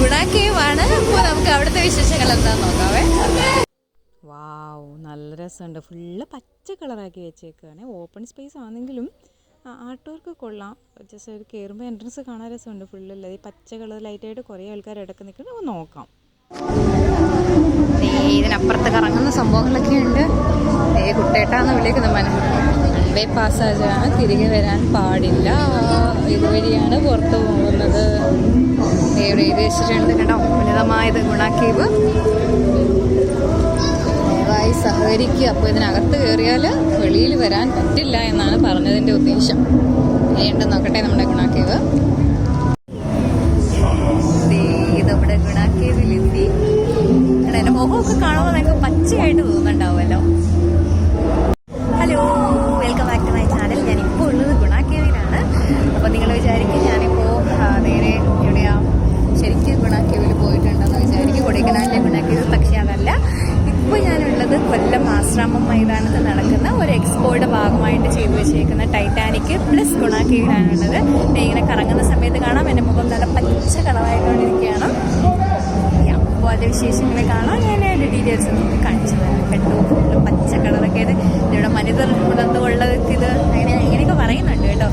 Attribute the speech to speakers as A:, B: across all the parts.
A: ഗുണാക്കേവാണ് അപ്പോൾ നമുക്ക് അവിടുത്തെ വിശേഷങ്ങൾ എന്താന്ന് നോക്കാവേ.
B: വാവ് നല്ല രസമുണ്ട്. ഫുള്ള് പച്ച കളറാക്കി വെച്ചേക്കാണ് ഓപ്പൺ സ്പേസ് ആണെങ്കിലും ആട്ടോർക്ക് കൊള്ളാം. ജസ്റ്റ് ഒരു കയറുമ്പോൾ എൻട്രൻസ് കാണാൻ രസമുണ്ട് ഫുള്ള് ഈ പച്ച കളർ ലൈറ്റായിട്ട് കുറേ ആൾക്കാർ ഇടയ്ക്ക് നിൽക്കുന്നത് നമുക്ക് നോക്കാം.
A: ഇതിനപ്പുറത്ത് കറങ്ങുന്ന സംഭവങ്ങളൊക്കെ ഉണ്ട്. ദേ കുട്ടേട്ടാന്ന് വിളിക്കുന്ന മനസ്സിൽ
B: വേ പാസ്സാജാണ് തിരികെ വരാൻ പാടില്ല. ഇതുവഴിയാണ് പുറത്ത് പോകുന്നത്.
A: ഇവിടെ എഴുതി വെച്ചിട്ടുണ്ട് ഉന്നതമായത് ഗുണാക്കീവ് ദയവായി സഹകരിക്കുക. അപ്പോൾ ഇതിനകത്ത് കയറിയാൽ വെളിയിൽ വരാൻ പറ്റില്ല എന്നാണ് പറഞ്ഞതിന്റെ ഉദ്ദേശം. ഉണ്ട് നോക്കട്ടെ നമ്മുടെ ഗുണാക്കേവ് ആശ്രാമം മൈതാനത്ത് നടക്കുന്ന ഒരു എക്സ്പോയുടെ ഭാഗമായിട്ട് ചെയ്തു വെച്ചേക്കുന്ന ടൈറ്റാനിക് പ്ലസ് ഗുണാക്കേവിലാണുള്ളത് ദേ ഇങ്ങനെ കറങ്ങുന്ന സമയത്ത് കാണാം. എന്റെ മുഖം നല്ല പച്ച കളവായിക്കൊണ്ടിരിക്കുകയാണ് അപ്പോൾ അതിന്റെ വിശേഷങ്ങളെ കാണാം. ഞാൻ അതിന്റെ ഡീറ്റെയിൽസ് നമുക്ക് കാണിച്ചു തരാം. ഫുള്ള് പച്ച കളറൊക്കെ ഇത്. ഇവിടെ മനിതർ ഉള്ളത് ഇത് അങ്ങനെ ഇങ്ങനെയൊക്കെ പറയുന്നുണ്ട് കേട്ടോ.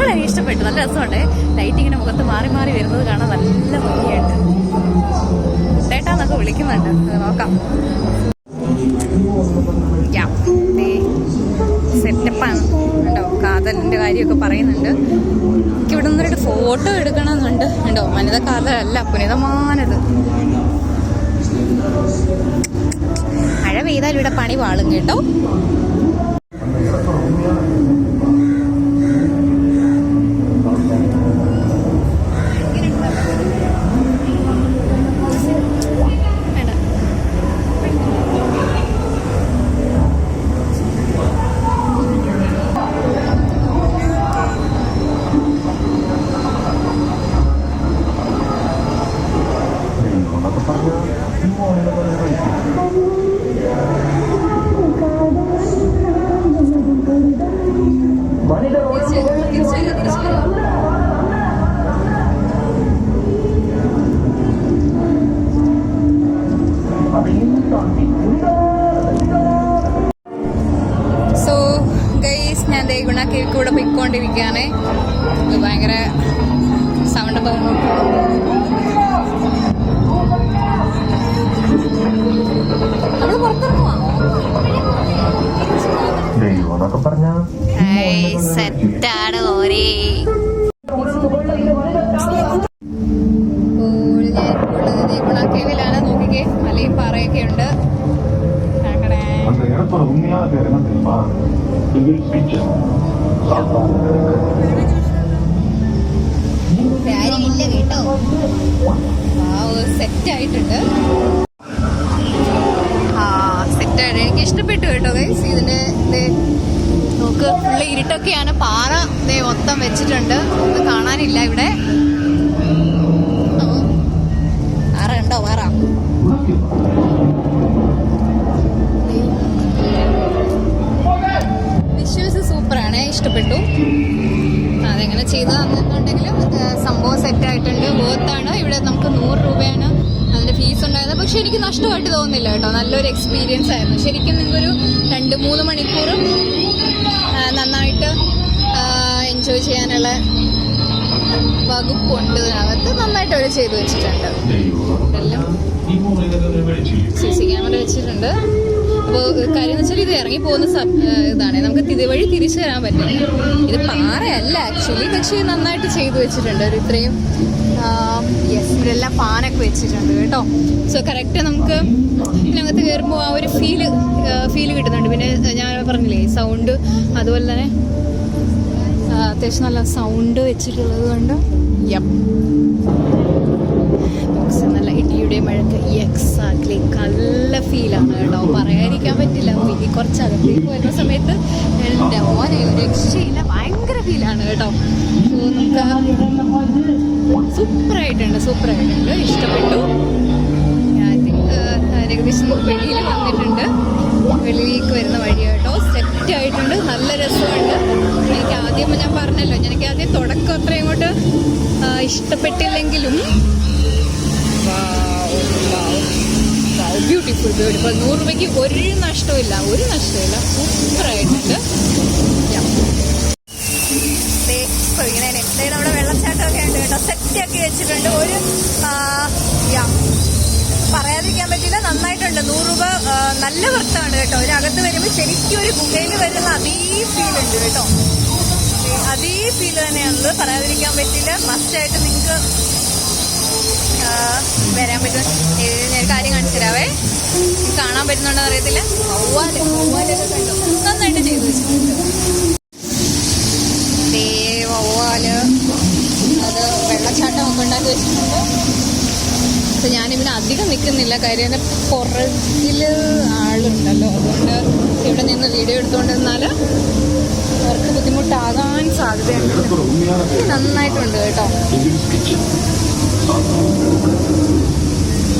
A: വളരെ ഇഷ്ടപ്പെട്ടു. നല്ല രസമുണ്ട്. ലൈറ്റ് ഇങ്ങനെ മുഖത്ത് മാറി മാറി വരുന്നത് കാണാൻ നല്ല ഭംഗിയായിട്ട് ചേട്ടാന്നൊക്കെ വിളിക്കുന്നുണ്ട്. അത് നോക്കാം സെറ്റപ്പാണ് കേട്ടോ കാതലിന്റെ കാര്യമൊക്കെ പറയുന്നുണ്ട്. എനിക്ക് ഇവിടെ നിന്നൊരു ഫോട്ടോ എടുക്കണമെന്നുണ്ട്. കേട്ടോ വനിത കാതലല്ല പുനിതമാനത്. മഴ പെയ്താൽ ഇവിടെ പണി വാളും കേട്ടോ. ഗൈസ് ഞാൻ ദേ ഗുണ കേക്ക് കൂടെ പൊയ്ക്കൊണ്ടിരിക്കുകയാണ്. ഇത് ഭയങ്കര സൗണ്ട് പോകുന്നു നമ്മൾ പുറത്തിറങ്ങുവാ? സെറ്റാണ് ഓരേ
C: സിവിൽ പിക്ചർ
A: കാര്യമില്ല കേട്ടോ സെറ്റ് ആയിട്ടുണ്ട് ആ സെറ്റായിട്ട് എനിക്ക് ഇഷ്ടപ്പെട്ടു കേട്ടോ ഗൈസ് ഇതിന്റെ നമുക്ക് ഫുള്ള് ഇരുട്ടൊക്കെയാണ് പാറ മൊത്തം വെച്ചിട്ടുണ്ട് ഒന്ന് കാണാനില്ല ഇവിടെ ഇഷ്ടപ്പെട്ടു. അതെങ്ങനെ ചെയ്തതാണെന്നുണ്ടെങ്കിലും സംഭവം സെറ്റ് ആയിട്ടുണ്ട്. വേർത്താണ് ഇവിടെ നമുക്ക് നൂറ് രൂപയാണ് അതിന്റെ ഫീസ് ഉണ്ടായത് പക്ഷെ എനിക്ക് നഷ്ടമായിട്ട് തോന്നുന്നില്ല കേട്ടോ. നല്ലൊരു എക്സ്പീരിയൻസ് ആയിരുന്നു. ശരിക്കും നിങ്ങൾക്കൊരു രണ്ട് മൂന്ന് മണിക്കൂറും നന്നായിട്ട് എൻജോയ് ചെയ്യാനുള്ള വകുപ്പുണ്ട്. അതിനകത്ത് നന്നായിട്ട് അവർ ചെയ്തു വെച്ചിട്ടുണ്ട്. ഇതെല്ലാം സി സി ക്യാമറ വെച്ചിട്ടുണ്ട്. അപ്പോൾ കാര്യം എന്ന് വെച്ചാൽ ഇത് ഇറങ്ങി പോകുന്ന ഇതാണ്. നമുക്ക് ഇതുവഴി തിരിച്ചു വരാൻ പറ്റില്ല. ഇത് പാറയല്ല ആക്ച്വലി പക്ഷേ നന്നായിട്ട് ചെയ്തു വെച്ചിട്ടുണ്ട്. ഒരു ഇത്രയും യെസ് ഇതെല്ലാം ഫാനൊക്കെ വെച്ചിട്ടുണ്ട് കേട്ടോ. സോ കറക്റ്റ് നമുക്ക് ഇതിനകത്ത് കയറുമ്പോൾ ആ ഒരു ഫീൽ ഫീൽ കിട്ടുന്നുണ്ട്. പിന്നെ ഞാൻ പറഞ്ഞില്ലേ സൗണ്ട് അതുപോലെ തന്നെ അത്യാവശ്യം നല്ല സൗണ്ട് വെച്ചിട്ടുള്ളത് കൊണ്ട്. യം ബോക്സ് നല്ല ഇടിയുടെ മഴക്ക് എക്സാക്ട്ലി നല്ല ഫീലാണ് കേട്ടോ. പറയാതിരിക്കാൻ പറ്റില്ല. ഈ കുറച്ച് അകത്തേക്ക് വരുന്ന സമയത്ത് എന്റെ ഓനെ ഒരു രക്ഷയില്ല. ഭയങ്കര ഫീലാണ് കേട്ടോ. സോ നമുക്ക് സൂപ്പറായിട്ടുണ്ട് സൂപ്പറായിട്ടുണ്ട്. ഇഷ്ടപ്പെട്ടു. ഐ ഏകദേശം വെളിയിൽ വന്നിട്ടുണ്ട്. വെളിയിലേക്ക് വരുന്ന വഴി കേട്ടോ. സെറ്റ് ആയിട്ടുണ്ട്. നല്ല രസമുണ്ട്. എനിക്ക് ആദ്യം ഞാൻ പറഞ്ഞല്ലോ എനിക്ക് ആദ്യം തുടക്കം അത്രയും ഇങ്ങോട്ട് ഇഷ്ടപ്പെട്ടില്ലെങ്കിലും ബ്യൂട്ടിഫുൾ ബ്യൂട്ടിഫുൾ നൂറ് രൂപയ്ക്ക് ഒരു നഷ്ടമില്ല ഒരു നഷ്ടമില്ല. ദേ, കൊഴിയണേനെ. ദേ നമ്മുടെ വെള്ളച്ചാട്ടമൊക്കെ ഉണ്ട് കേട്ടോ സെറ്റ് വെച്ചിട്ടുണ്ട് ഒരു പറയാതിരിക്കാൻ പറ്റില്ല. നന്നായിട്ടുണ്ട്. നൂറ് രൂപ നല്ല വൃത്തമാണ് കേട്ടോ. ഇതിനകത്ത് വരുമ്പോൾ ശരിക്കും ഒരു ഗുഹയിൽ വരുന്ന അതേ ഫീൽ ഉണ്ട് കേട്ടോ. അതേ ഫീൽ തന്നെയാണുള്ളത് പറയാതിരിക്കാൻ പറ്റില്ല. മസ്റ്റായിട്ട് നിങ്ങൾക്ക് വരാൻ പറ്റും ഞാൻ കാര്യം കാണിച്ചു തരാവേ. കാണാൻ പറ്റുന്നുണ്ടോ അറിയത്തില്ല വവ്വാൽ കണ്ടു? നന്നായിട്ട് ചെയ്തു വെച്ചിട്ടുണ്ട് ദേ വവ്വാൽ. അത് വെള്ളച്ചാട്ടം ഒക്കെ ഉണ്ടാക്കി വെച്ചിട്ടുണ്ട്. അപ്പൊ ഞാനിവിടെ അധികം നിൽക്കുന്നില്ല. കാര്യം എന്റെ പുറകിൽ ആളുണ്ടല്ലോ. അതുകൊണ്ട് ഇവിടെ നിന്ന് വീഡിയോ എടുത്തുകൊണ്ടിരുന്നാൽ അവർക്ക് ബുദ്ധിമുട്ടാകാൻ സാധ്യതയുണ്ട്. നന്നായിട്ടുണ്ട് കേട്ടോ.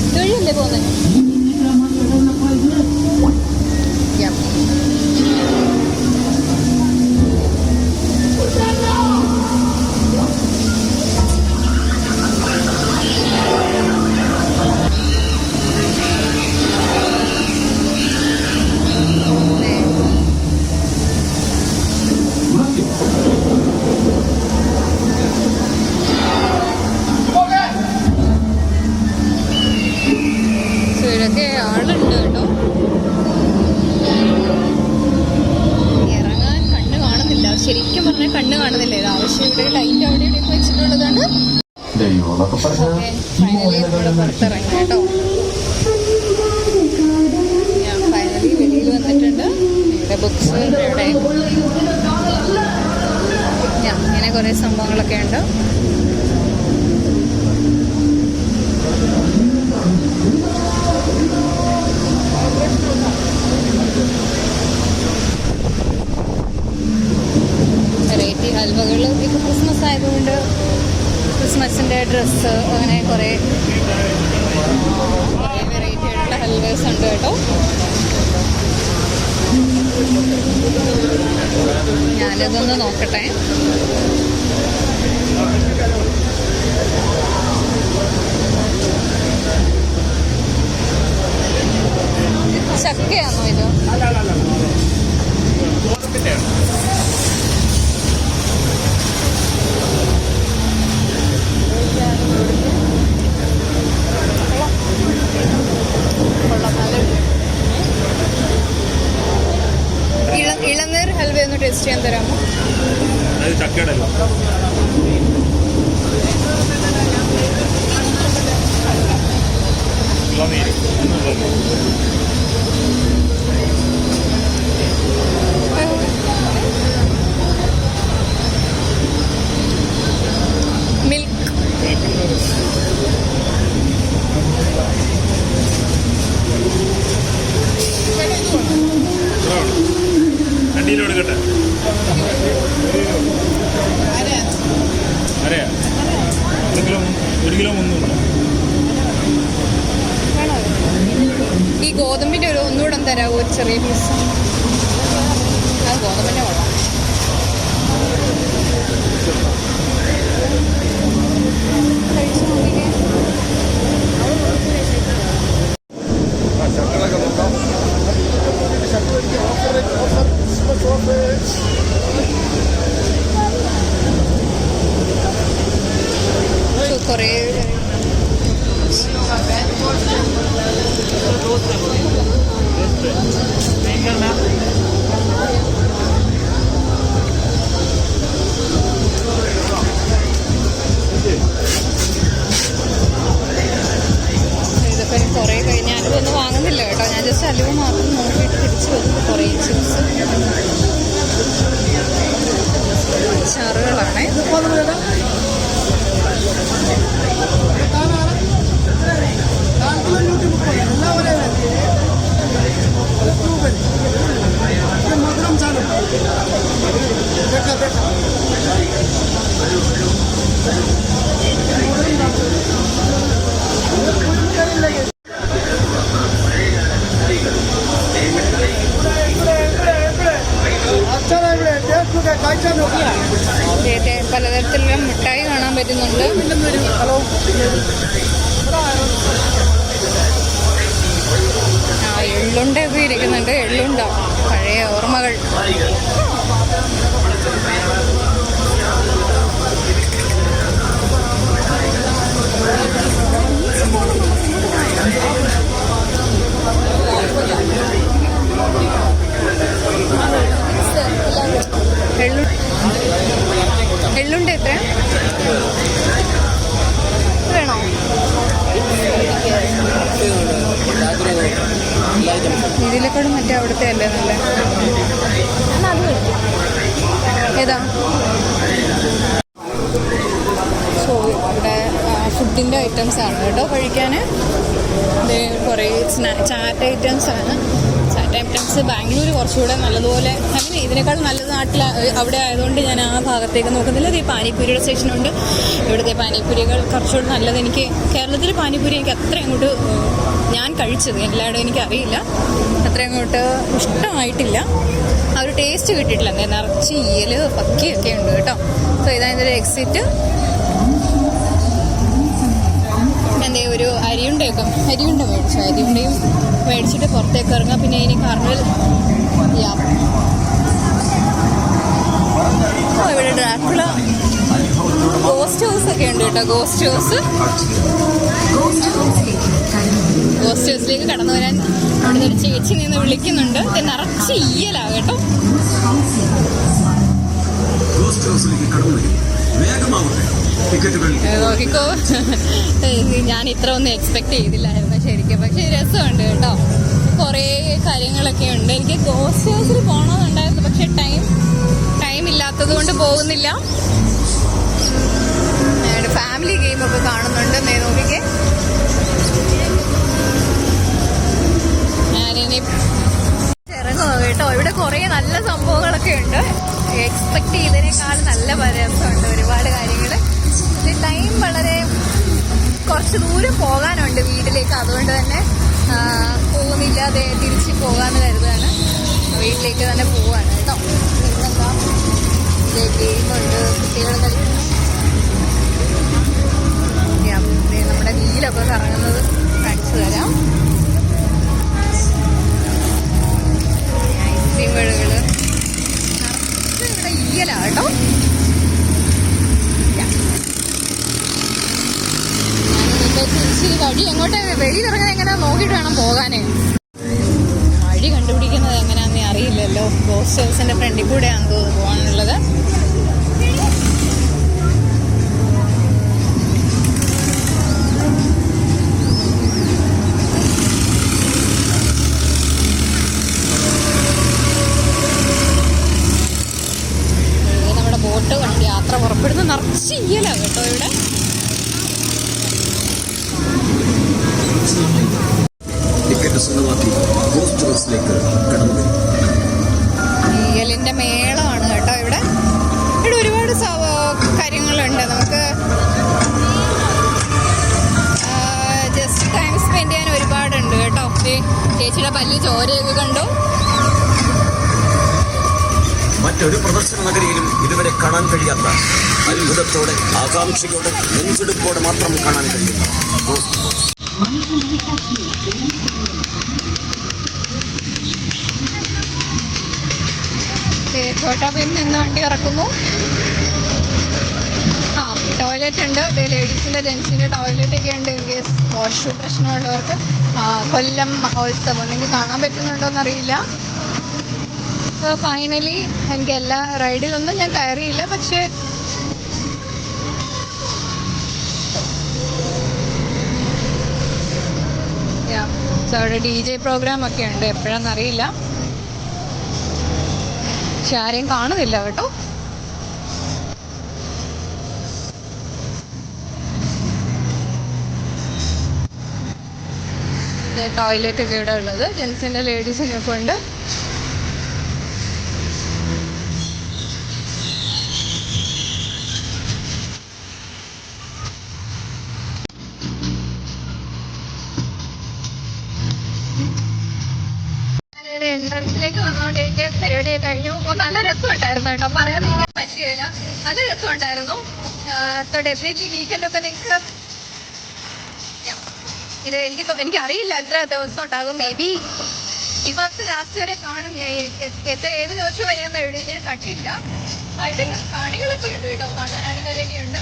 A: ഇതുവഴിയല്ലേ പോകുന്നത് ഓക്കെ ഫൈനലി ഇവിടെ പുറത്തിറങ്ങി കേട്ടോ. ഞാൻ ഫൈനലി വെളിയിൽ വന്നിട്ടുണ്ട്. ഇവിടെ ബുക്സ് ഇവിടെ ഞാൻ ഇങ്ങനെ കുറേ സംഭവങ്ങളൊക്കെ ഉണ്ട്. വെറൈറ്റി ഹൽവകൾ ഇപ്പോൾ ക്രിസ്മസ് ആയതുകൊണ്ട് ക്രിസ്മസിന്റെ ഡ്രസ്സ് അങ്ങനെ കുറേ വെറൈറ്റി ആയിട്ടുള്ള ഹൽവേസ് ഉണ്ട് കേട്ടോ. ഞാനിതൊന്ന് നോക്കട്ടെ. ചക്കയാണോ ഇത് കൊള്ളാം നല്ല ഇള ഇളനീർ ഹൽവ ഒന്ന് ടേസ്റ്റ് ചെയ്യാൻ തരാമോ? മിൽക്ക്
D: കിലോ
A: ഈ ഗോതമ്പിന്റെ ഒരു ഒന്നുകൂടെ തരാമോ ഒരു ചെറിയ പീസ് എള്ളുണ്ടൊക്കെ ഇരിക്കുന്നുണ്ട്. എള്ളുണ്ട? പഴയ ഓർമ്മകൾ. എള്ളു എള്ളുണ്ട് എത്ര? വേണോ? ഇതിലേക്കൂടെ മറ്റേ അവിടുത്തെ അല്ലേ നല്ല. ഏതാ? സോ ഇവിടെ ഫുഡിന്റെ ഐറ്റംസ് ആണ് കേട്ടോ കഴിക്കാൻ കുറേ സ്നാ ചാറ്റ് ഐറ്റംസ് ആണ്. ചാറ്റ് ഐറ്റംസ് ബാംഗ്ലൂർ കുറച്ചുകൂടെ നല്ലതുപോലെ അങ്ങനെ ഇതിനേക്കാൾ നല്ലത് നാട്ടിൽ അവിടെ ആയതുകൊണ്ട് ഞാൻ ആ ഭാഗത്തേക്ക് നോക്കുന്നില്ല. ഈ പാനിപ്പൂരിയുടെ സ്റ്റേഷനുണ്ട് ഇവിടുത്തെ പാനിപ്പൂരികൾ കുറച്ചുകൂടെ നല്ലത് എനിക്ക് കേരളത്തിൽ പാനിപ്പൂരി എനിക്ക് അത്ര അങ്ങോട്ട് ഞാൻ കഴിച്ചത്. എല്ലായിടും എനിക്കറിയില്ല. അത്ര അങ്ങോട്ട് ഇഷ്ടമായിട്ടില്ല. ആ ഒരു ടേസ്റ്റ് കിട്ടിയിട്ടില്ല. എന്താ നിറച്ച് ഈയൽ പക്കിയൊക്കെ ഉണ്ട് കേട്ടോ. സോ ഇതാ ഇതിന്റെ എക്സിറ്റ് എന്തേ ഒരു അരിയുണ്ടയൊക്കെ? അരിയുണ്ട മേടിച്ചു? അരിയുണ്ടയും മേടിച്ചിട്ട് പുറത്തേക്ക് ഇറങ്ങാം. പിന്നെ ഇനി കാർണിവൽ യാ. ഓ ഇവിടെ ഡ്രാക്കുള ഗോസ്റ്റ് ഹൗസ് ഒക്കെ ഉണ്ട് കേട്ടോ. ഗോസ്റ്റ് ഹൗസ് ഗോസ്റ്റ് ഹൗസിലേക്ക് കടന്നു വരാൻ അവിടെ ഒരു ചേച്ചി നിന്ന് വിളിക്കുന്നുണ്ട്. നിറച്ച് ഈയലാ കേട്ടോ.
E: ഗോസ്റ്റ്
A: നോക്കിക്കോ. ഞാൻ ഇത്ര ഒന്നും എക്സ്പെക്ട് ചെയ്തില്ലായിരുന്നു ശരിക്കും. പക്ഷെ രസമുണ്ട് കേട്ടോ. കുറേ കാര്യങ്ങളൊക്കെ ഉണ്ട്. എനിക്ക് ഗോസ്റ്റ് ഹൗസിൽ പോകണമെന്നുണ്ടായിരുന്നു പക്ഷെ ടൈം ടൈം ഇല്ലാത്തത് കൊണ്ട് പോകുന്നില്ല. ഫാമിലി ഗെയിമൊക്കെ കാണുന്നുണ്ട്. നേ നോക്കിക്കേ. ഞാനിനി ഇറങ്ങുക കേട്ടോ. ഇവിടെ കുറേ നല്ല സംഭവങ്ങളൊക്കെ ഉണ്ട്. എക്സ്പെക്ട് ചെയ്തതിനേക്കാൾ നല്ല പരസമുണ്ട് ഒരുപാട് കാര്യങ്ങൾ. ടൈം വളരെ കുറച്ച് ദൂരം പോകാനുണ്ട് വീട്ടിലേക്ക്. അതുകൊണ്ട് തന്നെ പോകുന്നില്ലാതെ തിരിച്ച് പോകാമെന്ന് കരുതാണ് വീട്ടിലേക്ക് തന്നെ പോവാണ് കേട്ടോ. ഇന്നെന്താ ഗെയിമുണ്ട് കുട്ടികൾ കളിക്കുന്നു നമ്മുടെ വീലൊക്കെ കറങ്ങുന്നത് കാണിച്ചു തരാം. വീടുകൾ നിറച്ച് ഇവിടെ ഈയലാ കേട്ടോ തിരിച്ച് വഴി എങ്ങോട്ടാ വെളിയിലിറങ്ങുന്നത് എങ്ങനെയാ നോക്കിയിട്ട് വേണം പോകാനേ? വഴി കണ്ടുപിടിക്കുന്നത് എങ്ങനെയാണെന്ന് അറിയില്ലല്ലോ. ഗോസ്റ്റ് ഹൗസിന്റെ ഫ്രണ്ടിൽ കൂടെയാണ് പോകാനുള്ളത് ഇത് നമ്മുടെ ബോട്ട് വണ്ടി യാത്ര പുറപ്പെടുന്ന? നിറച്ച് ഇയല കേട്ടോ ഇവിടെ.
E: ടിക്കറ്റ് സ്വന്തമാക്കി കടന്നു വരും.
A: ഈയലിന്റെ
E: മറ്റൊരു പ്രദർശന നഗരിയിലും ഇതുവരെ കാണാൻ കഴിയാത്ത അത്ഭുതത്തോടെ ആകാംക്ഷയോടെ നെഞ്ചെടുപ്പോടെ മാത്രം കാണാൻ കഴിയുന്ന.
A: വണ്ടി ഇറക്കുന്നു. ആ ടോയ്ലറ്റ് ഉണ്ട്. ലേഡീസിന്റെ ജെൻസിന്റെ ടോയ്ലറ്റ് ഒക്കെ ഉണ്ട് ഇൻ കേസ് പ്രശ്നമുള്ളവർക്ക്. കൊല്ലം മഹോത്സവം. നിങ്ങൾക്ക് കാണാൻ പറ്റുന്നുണ്ടോ എന്നറിയില്ല അപ്പോൾ ഫൈനലി എനിക്ക് എല്ലാ റൈഡിലൊന്നും ഞാൻ കയറിയില്ല പക്ഷേ സോ അവിടെ ഡി ജെ പ്രോഗ്രാം ഒക്കെ ഉണ്ട്. എപ്പോഴാണെന്ന് അറിയില്ല. പക്ഷെ ആരെയും കാണുന്നില്ല കേട്ടോ. ടോയ്ലറ്റ് ഒക്കെ ഇവിടെ ഉള്ളത്. ജെൻസിന്റെ ലേഡീസിനൊക്കെ ഒക്കെ ഉണ്ട് വന്നുകൊണ്ട് എനിക്ക് പരിപാടി കഴിഞ്ഞു. നല്ല രസമുണ്ടായിരുന്നു കേട്ടോ. പറയാൻ പറ്റിയില്ല. നല്ല രസമുണ്ടായിരുന്നു. ഡെഫിനറ്റ്ലി വീക്കെൻഡൊക്കെ നിങ്ങൾക്ക് ഇത് എനിക്ക് എനിക്ക് അറിയില്ല എത്ര ദിവസം ഉണ്ടാകും. മേ ബി ഈ മാസം ലാസ്റ്റ് വരെ കാണും. എത്ര ഏത് ദിവസം വരെയെന്ന് എഴുതി ഞാൻ കണ്ടില്ല കാണികളൊക്കെ ഉണ്ട് കേട്ടോ. കാണാനൊക്കെ ഉണ്ട്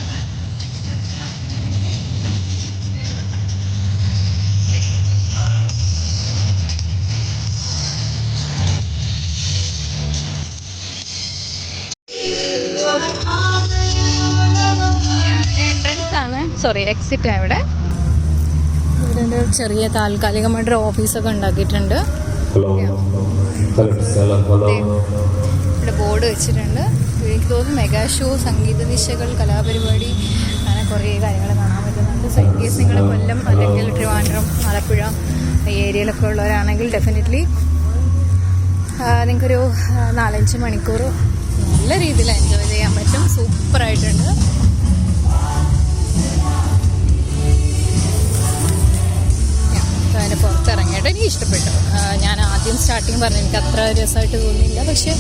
A: സോറി എക്സിറ്റ് ആണ് ഇവിടെ ഇവിടെ ഒരു ചെറിയ താൽക്കാലികമായിട്ടൊരു ഓഫീസൊക്കെ ഉണ്ടാക്കിയിട്ടുണ്ട്. ഇവിടെ ബോർഡ് വെച്ചിട്ടുണ്ട്. എനിക്ക് തോന്നുന്നു മെഗാ ഷോ സംഗീത നിശകൾ കലാപരിപാടി അങ്ങനെ കുറേ കാര്യങ്ങൾ കാണാൻ പറ്റുന്നുണ്ട്. സോ ഇൻ കേസ് നിങ്ങൾ കൊല്ലം അല്ലെങ്കിൽ ട്രിവാൻഡ്രം ആലപ്പുഴ ഈ ഏരിയയിലൊക്കെ ഉള്ളവരാണെങ്കിൽ ഡെഫിനറ്റ്ലി നിങ്ങൾക്കൊരു ആ, നാലഞ്ച് മണിക്കൂർ നല്ല രീതിയിൽ എൻജോയ് ചെയ്യാൻ പറ്റും. സൂപ്പറായിട്ടുണ്ട് അതിന്റെ പുറത്തിറങ്ങിയിട്ട് എനിക്ക് ഇഷ്ടപ്പെട്ടു. ഞാൻ ആദ്യം സ്റ്റാർട്ടിങ് പറഞ്ഞു എനിക്ക് അത്ര രസമായിട്ട് തോന്നിയില്ല. പക്ഷേ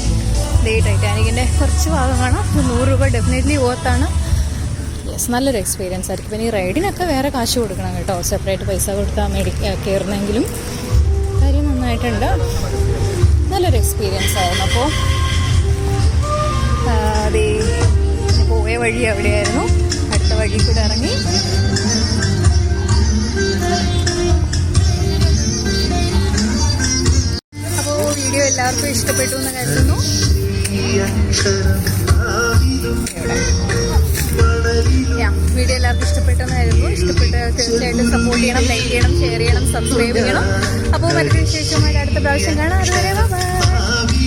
A: ദേ ടൈറ്റാനിക്കിന്റെ കുറച്ച് ഭാഗമാണ്. നൂറ് രൂപ ഡെഫിനറ്റ്ലി ഓർത്താണ് യെസ് നല്ലൊരു എക്സ്പീരിയൻസ് ആയിരിക്കും. പിന്നെ ഈ റൈഡിനൊക്കെ വേറെ കാശ് കൊടുക്കണം കേട്ടോ. സെപ്പറേറ്റ് പൈസ കൊടുത്താൽ മേടി കയറുന്നെങ്കിലും കാര്യം നന്നായിട്ടുണ്ട്. നല്ലൊരു എക്സ്പീരിയൻസ് ആയിരുന്നു. അപ്പോൾ അതേ പോയ വഴി അവിടെയായിരുന്നു. അടുത്ത വഴി കൂടെ ഇറങ്ങി. വീഡിയോ എല്ലാവർക്കും ഇഷ്ടപ്പെട്ടു എന്ന് കരുതുന്നു. വീഡിയോ എല്ലാവർക്കും ഇഷ്ടപ്പെട്ടെന്ന് കരുതുന്നു. ഇഷ്ടപ്പെട്ട് തീർച്ചയായിട്ടും സപ്പോർട്ട് ചെയ്യണം ലൈക്ക് ചെയ്യണം ഷെയർ ചെയ്യണം സബ്സ്ക്രൈബ് ചെയ്യണം. അപ്പോൾ മറ്റൊരു വിശേഷമായിട്ട് അടുത്ത പ്രാവശ്യം കാണാം. അതുവരെ